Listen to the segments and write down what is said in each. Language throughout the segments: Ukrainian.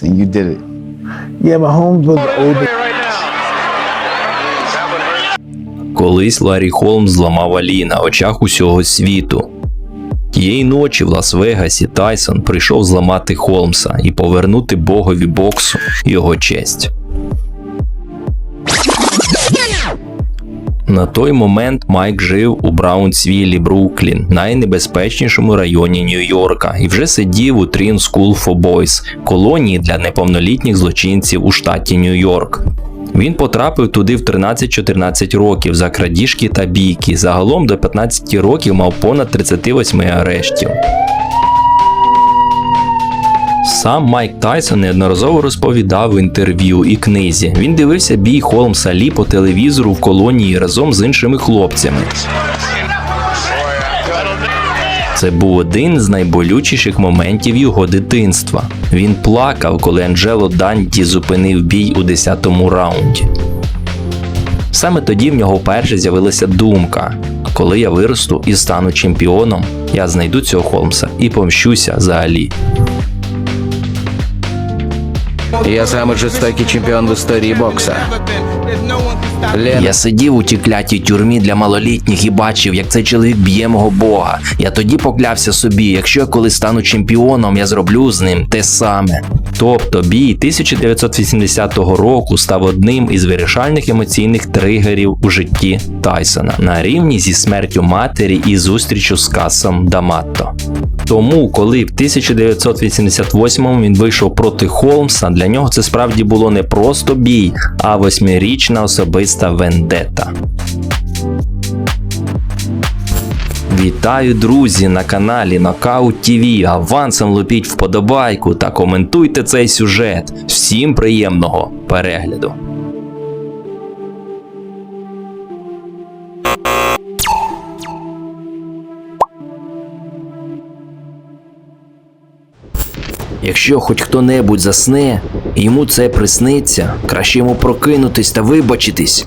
and you did it. Yeah, but Holmes was older. Колись Ларі Холмс зламав Алі на очах усього світу. Тієї ночі в Лас-Вегасі Тайсон прийшов зламати Холмса і повернути богові боксу його честь. На той момент Майк жив у Браунсвіллі, Бруклін, найнебезпечнішому районі Нью-Йорка, і вже сидів у Trin School for Boys, колонії для неповнолітніх злочинців у штаті Нью-Йорк. Він потрапив туди в 13-14 років за крадіжки та бійки. Загалом до 15 років мав понад 38 арештів. Сам Майк Тайсон неодноразово розповідав в інтерв'ю і книзі. Він дивився бій Холмса Лі по телевізору в колонії разом з іншими хлопцями. Це був один з найболючіших моментів його дитинства. Він плакав, коли Анджело Данті зупинив бій у 10-му раунді. Саме тоді в нього вперше з'явилася думка: коли я виросту і стану чемпіоном, я знайду цього Холмса і помщуся за Алі. Я самый жестокий чемпион в истории бокса. Я сидів у тій клятій тюрмі для малолітніх і бачив, як цей чоловік б'є мого Бога. Я тоді поклявся собі, якщо я колись стану чемпіоном, я зроблю з ним те саме. Тобто бій 1980 року став одним із вирішальних емоційних тригерів у житті Тайсона на рівні зі смертю матері і зустрічю з Касом Даматто. Тому, коли в 1988-му він вийшов проти Холмса, для нього це справді було не просто бій, а восьмирічна особиста вендета. Вітаю, друзі, на каналі Knockout TV. Авансом лупіть вподобайку та коментуйте цей сюжет. Всім приємного перегляду! Якщо хоч хто-небудь засне, йому це присниться, краще йому прокинутись та вибачитись.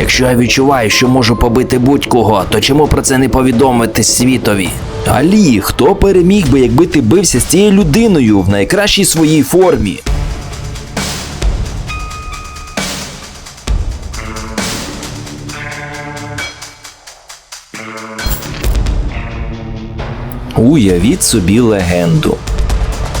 Якщо я відчуваю, що можу побити будь-кого, то чому про це не повідомити світові? Алі, хто переміг би, якби ти бився з цією людиною в найкращій своїй формі? Уявіть собі легенду.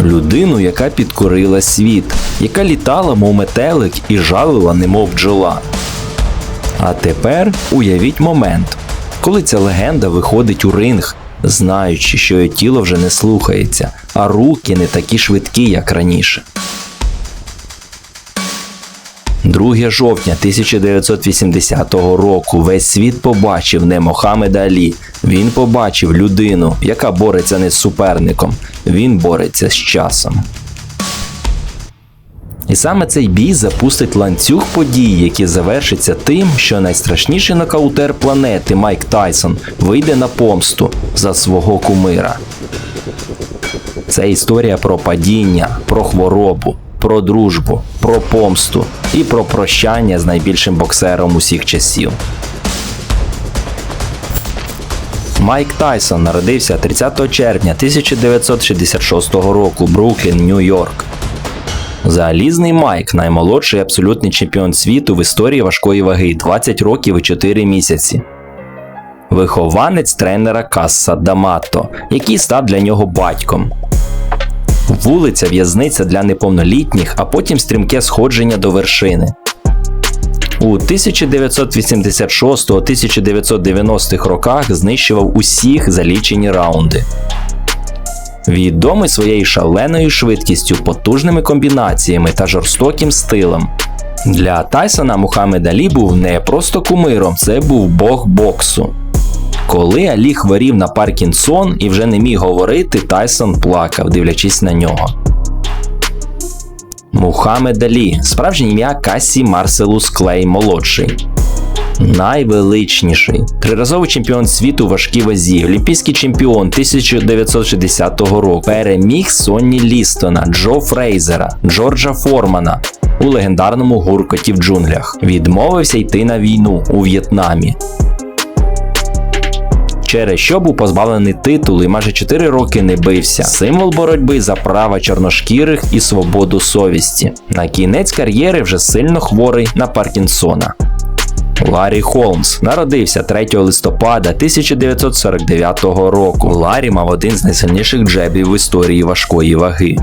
Людину, яка підкорила світ, яка літала, мов метелик, і жалила, немов бджола. А тепер уявіть момент, коли ця легенда виходить у ринг, знаючи, що її тіло вже не слухається, а руки не такі швидкі, як раніше. 2 жовтня 1980 року весь світ побачив не Мохаммеда Алі. Він побачив людину, яка бореться не з суперником, він бореться з часом. І саме цей бій запустить ланцюг подій, який завершиться тим, що найстрашніший нокаутер планети Майк Тайсон вийде на помсту за свого кумира. Це історія про падіння, про хворобу, про дружбу, про помсту і про прощання з найбільшим боксером усіх часів. Майк Тайсон народився 30 червня 1966 року, Бруклін, Нью-Йорк. Залізний Майк наймолодший абсолютний чемпіон світу в історії важкої ваги 20 років і 4 місяці. Вихованець тренера Касса Дамато, який став для нього батьком. Вулиця в'язниця для неповнолітніх, а потім стрімке сходження до вершини. У 1986-1990-х роках знищував усіх за лічені раунди. Відомий своєю шаленою швидкістю, потужними комбінаціями та жорстоким стилем. Для Тайсона Мухаммед Алі був не просто кумиром, це був бог боксу. Коли Алі хворів на Паркінсон і вже не міг говорити, Тайсон плакав, дивлячись на нього. Мухаммед Алі, справжнє ім'я Касі Марселус Клей молодший. Найвеличніший триразовий чемпіон світу важкій вазі, олімпійський чемпіон 1960 року, переміг Сонні Лістона, Джо Фрейзера, Джорджа Формана у легендарному гуркоті в джунглях. Відмовився йти на війну у В'єтнамі. Через що був позбавлений титулу і майже 4 роки не бився. Символ боротьби за права чорношкірих і свободу совісті. На кінець кар'єри вже сильно хворий на Паркінсона. Ларі Холмс народився 3 листопада 1949 року. Ларі мав один з найсильніших джебів в історії важкої ваги.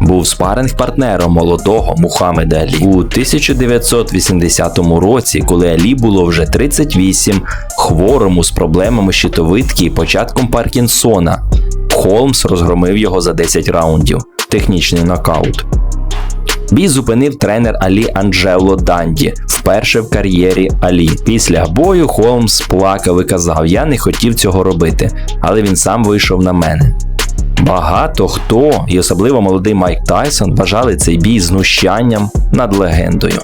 Був спаринг-партнером молодого Мухаммеда Алі. У 1980 році, коли Алі було вже 38, хворому з проблемами щитовидки і початком Паркінсона, Холмс розгромив його за 10 раундів. Технічний нокаут. Бій зупинив тренер Алі Анджело Данді вперше в кар'єрі Алі. Після бою Холмс плакав і казав: Я не хотів цього робити, але він сам вийшов на мене. Багато хто, і особливо молодий Майк Тайсон, вважали цей бій знущанням над легендою.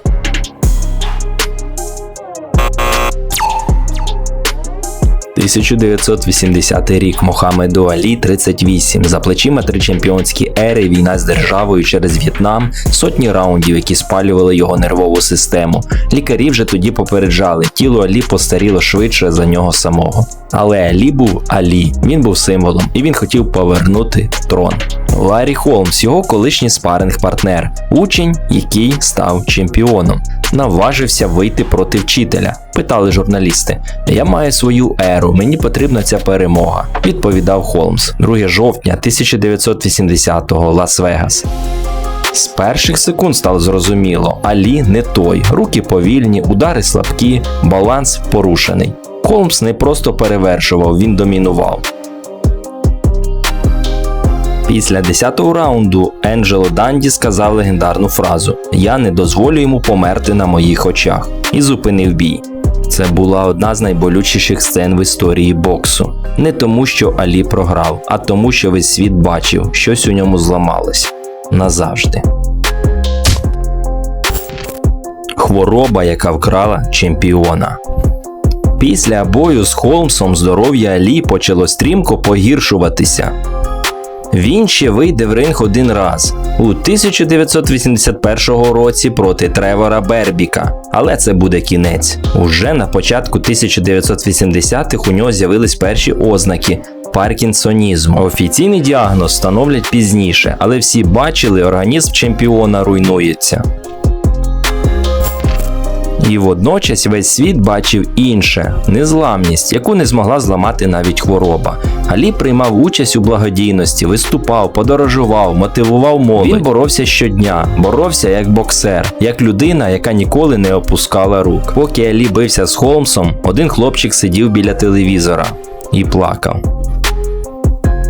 «1980 рік Мохамеду Алі 38. За плечима три чемпіонські ери, війна з державою через В'єтнам, сотні раундів, які спалювали його нервову систему. Лікарі вже тоді попереджали, тіло Алі постаріло швидше за нього самого. Але Алі був Алі, він був символом, і він хотів повернути трон. Ларі Холмс, його колишній спаринг-партнер, учень, який став чемпіоном, наважився вийти проти вчителя. Питали журналісти: Я маю свою еру, мені потрібна ця перемога. Відповідав Холмс, 2 жовтня 1980-го, Лас-Вегас. З перших секунд стало зрозуміло, Алі не той, руки повільні, удари слабкі, баланс порушений. Холмс не просто перевершував, він домінував. Після 10-го раунду Енджело Данді сказав легендарну фразу: Я не дозволю йому померти на моїх очах і зупинив бій. Це була одна з найболючіших сцен в історії боксу. Не тому, що Алі програв, а тому, що весь світ бачив, щось у ньому зламалось назавжди. Хвороба, яка вкрала чемпіона. Після бою з Холмсом здоров'я Алі почало стрімко погіршуватися. Він ще вийде в ринг один раз у 1981 році проти Тревора Бербіка, але це буде кінець. Уже на початку 1980-х у нього з'явились перші ознаки паркінсонізму. Офіційний діагноз становлять пізніше, але всі бачили, організм чемпіона руйнується. І водночас весь світ бачив інше незламність, яку не змогла зламати навіть хвороба. Алі приймав участь у благодійності, виступав, подорожував, мотивував молодь. Він боровся щодня, боровся як боксер, як людина, яка ніколи не опускала рук. Поки Алі бився з Холмсом, один хлопчик сидів біля телевізора і плакав.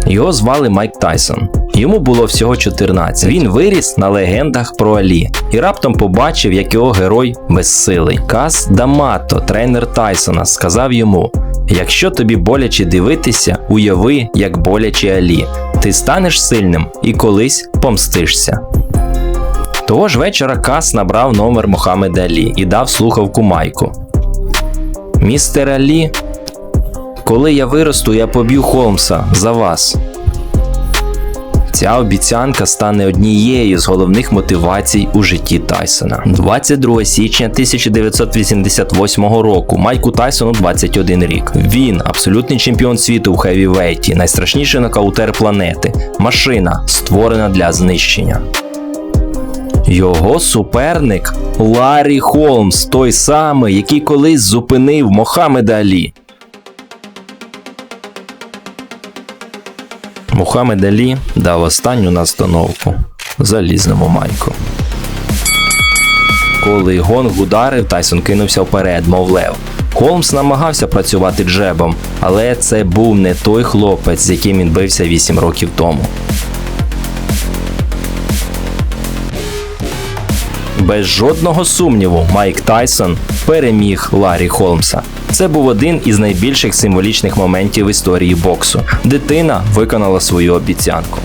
Його звали Майк Тайсон. Йому було всього 14. Він виріс на легендах про Алі і раптом побачив, як його герой безсилий. Кас Дамато, тренер Тайсона, сказав йому: якщо тобі боляче дивитися, уяви, як боляче Алі. Ти станеш сильним і колись помстишся. Того ж вечора Кас набрав номер Мохамеда Алі і дав слухавку Майку. Містер Алі, коли я виросту, я поб'ю Холмса за вас. Ця обіцянка стане однією з головних мотивацій у житті Тайсона. 22 січня 1988 року Майку Тайсону 21 рік. Він абсолютний чемпіон світу в хевівейті, найстрашніший нокаутер планети, машина, створена для знищення. Його суперник Ларі Холмс, той самий, який колись зупинив Мохамеда Алі. Мухаммед Алі дав останню настановку залізному майку. Коли гонг ударив, Тайсон кинувся вперед, мов лев. Холмс намагався працювати джебом, але це був не той хлопець, з яким він бився 8 років тому. Без жодного сумніву, Майк Тайсон переміг Ларі Холмса. Це був один із найбільших символічних моментів в історії боксу. Дитина виконала свою обіцянку.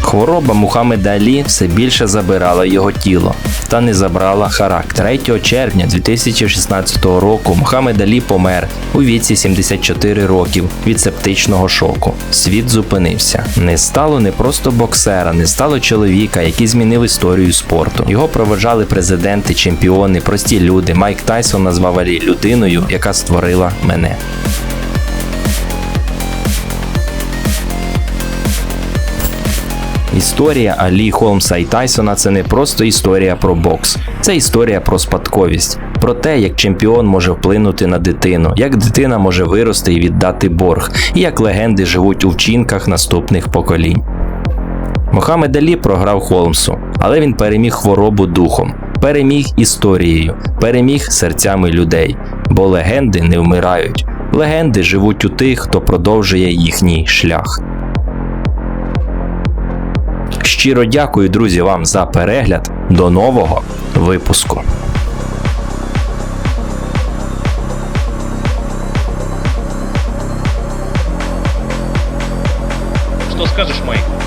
Хвороба Мухаммеда Алі все більше забирала його тіло. Та не забрала характер. 3 червня 2016 року Мухаммед Алі помер у віці 74 років від септичного шоку. Світ зупинився. Не стало не просто боксера, не стало чоловіка, який змінив історію спорту. Його проводжали президенти, чемпіони, прості люди. Майк Тайсон назвав Алі людиною, яка створила мене. Історія Алі Холмса і Тайсона це не просто історія про бокс, це історія про спадковість, про те, як чемпіон може вплинути на дитину, як дитина може вирости і віддати борг, і як легенди живуть у вчинках наступних поколінь. Мохамед Алі програв Холмсу, але він переміг хворобу духом, переміг історією, переміг серцями людей, бо легенди не вмирають. Легенди живуть у тих, хто продовжує їхній шлях. Щиро дякую, друзі, вам за перегляд. До нового випуску. Что скажешь, Майк?